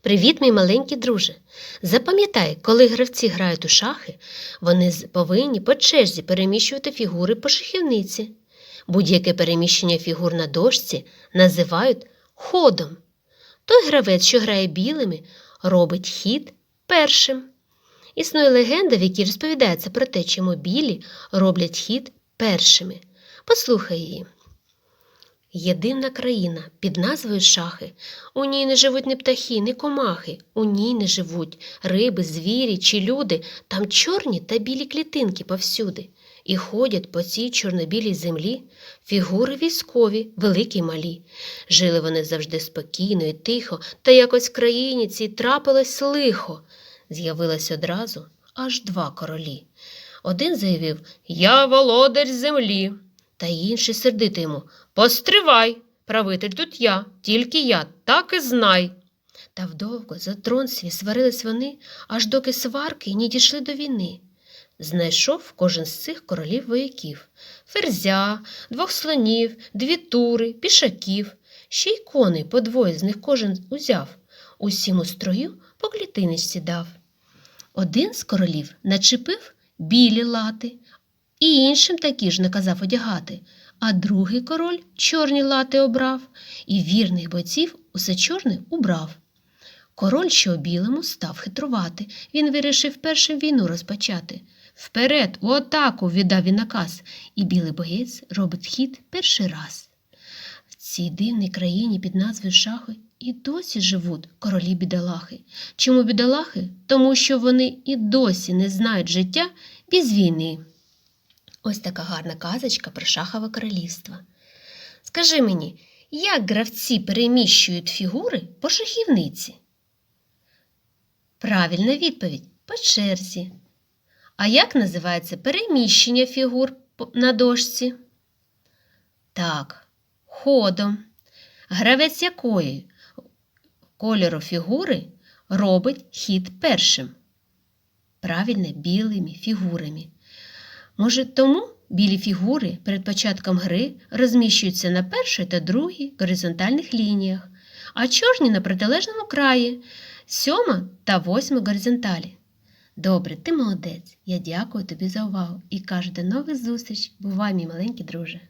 Привіт, мій маленький друже. Запам'ятай, коли гравці грають у шахи, вони повинні по черзі переміщувати фігури по шахівниці. Будь-яке переміщення фігур на дошці називають ходом. Той гравець, що грає білими, робить хід першим. Існує легенда, в якій розповідається про те, чому білі роблять хід першими. Послухай її. Є дивна країна під назвою шахи. У ній не живуть ні птахи, ні комахи. У ній не живуть риби, звірі чи люди. Там чорні та білі клітинки повсюди. І ходять по цій чорнобілій землі фігури військові, великі й малі. Жили вони завжди спокійно і тихо, та якось в країні цій трапилось лихо. З'явилось одразу аж два королі. Один заявив Я володар землі. Та інший сердито йому Постривай, правитель тут я, тільки я, так і знай. Та вдовго за трон свій сварились вони, аж доки сварки не дійшли до війни. Знайшов кожен з цих королів вояків ферзя, двох слонів, дві тури, пішаків, ще й коней по двоє з них кожен узяв, усім у строю по клітиночці дав. Один з королів начепив білі лати, і іншим такі ж наказав одягати, а другий король чорні лати обрав, і вірних бойців усе чорне убрав. Король, що білому, став хитрувати. Він вирішив першим війну розпочати. Вперед, у атаку віддав він наказ, і білий боєць робить хід перший раз. В цій дивній країні під назвою Шахи і досі живуть королі бідолахи. Чому бідолахи? Тому що вони і досі не знають життя без війни. Ось така гарна казочка про шахове королівство. Скажи мені, як гравці переміщують фігури по шахівниці? Правильна відповідь по черзі. А як називається переміщення фігур на дошці? Так, ходом. Гравець якої кольору фігури робить хід першим? Правильно, білими фігурами. Може, тому білі фігури перед початком гри розміщуються на першій та другій горизонтальних лініях, а чорні на протилежному краї, сьома та восьма горизонталі. Добре, ти молодець. Я дякую тобі за увагу і кажу до нових зустріч. Бувай, мій маленький друже.